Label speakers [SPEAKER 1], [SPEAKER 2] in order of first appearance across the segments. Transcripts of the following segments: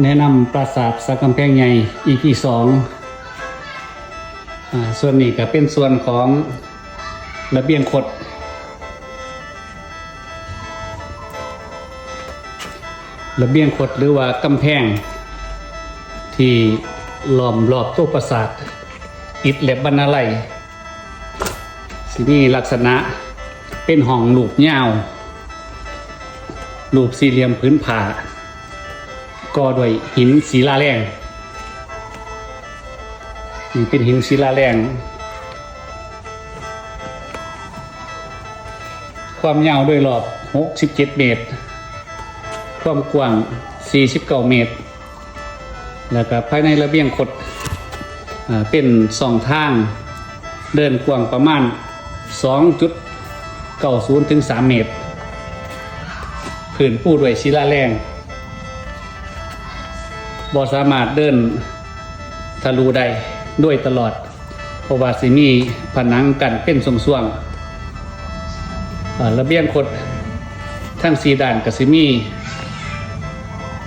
[SPEAKER 1] แนะนำปราสาทสักกำแพงใหญ่ EP สองส่วนนี้ก็เป็นส่วนของระเบียงคดระเบียงคดหรือว่ากำแพง ที่ล้อมรอบตัวปราสาทอิฐและบรรณาลัยสิมีลักษณะเป็นห้องลูกยาวรูปสี่เหลี่ยมพื้นผา ก่อด้วยหินศิลาแรงนี่เป็นหินศิลาแรง ความยาวโดยรอบ 67 เมตร ความกว้าง 49 เมตร แล้วก็ภายในระเบียงคดเป็นสองทางเดินกว้างประมาณ 2.90 ถึง 3 เมตรพื้นปูด้วยศิลาแรง บ่สามารถเดินทะลุได้ด้วยตลอด เพราะว่าสิมีผนังกันเป็นส่วงระเบียงคดทั้งสีด้านกับสิมี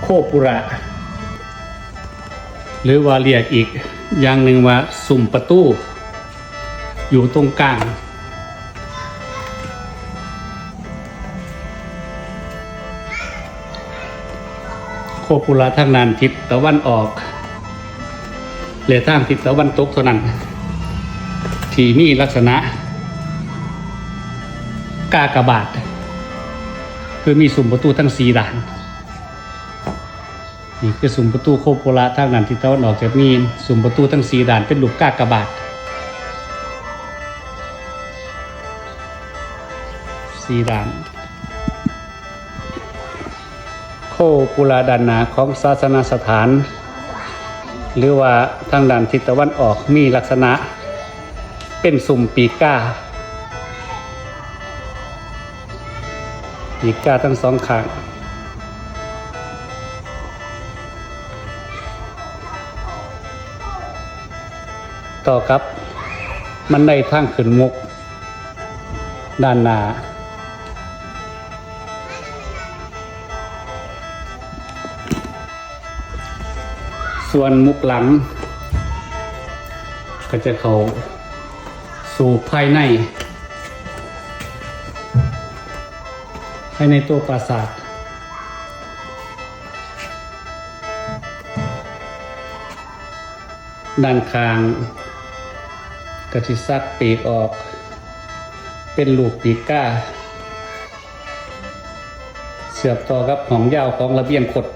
[SPEAKER 1] โคปุระ หรือว่าเรียกอีกอย่างหนึ่งว่าสุ่มประตู อยู่ตรงกลาง โคปุระทางนานทิศตะวันออกเหลือทางทิศตะวันตกเท่านั้น ที่มีลักษณะ กากบาท คือมีสุ่มประตูทั้งสีด่าน นี่คือสุ่มประตูโคโประทางนั้นที่ตะวันออกจะมีสุ่มประตูทั้งสีด่านเป็นลูกกากบาทสีด่าน โคปุระดานนาของศาสนาสถาน หรือว่าทางด้านทิศตะวันออกมีลักษณะ เป็นสุ่มปีก้า ปีกก้าทั้งสองข้างต่อครับ มันได้ทางขึ้นมุก ด้านหน้า ส่วนมุกหลัง ก็จะเข้าสู่ภายใน ภายในตัวปราสาทด้านข้างกระชิซักปีกออก เป็นลูกปีกก้า เสือบต่อกับหองยาวของระเบียงคด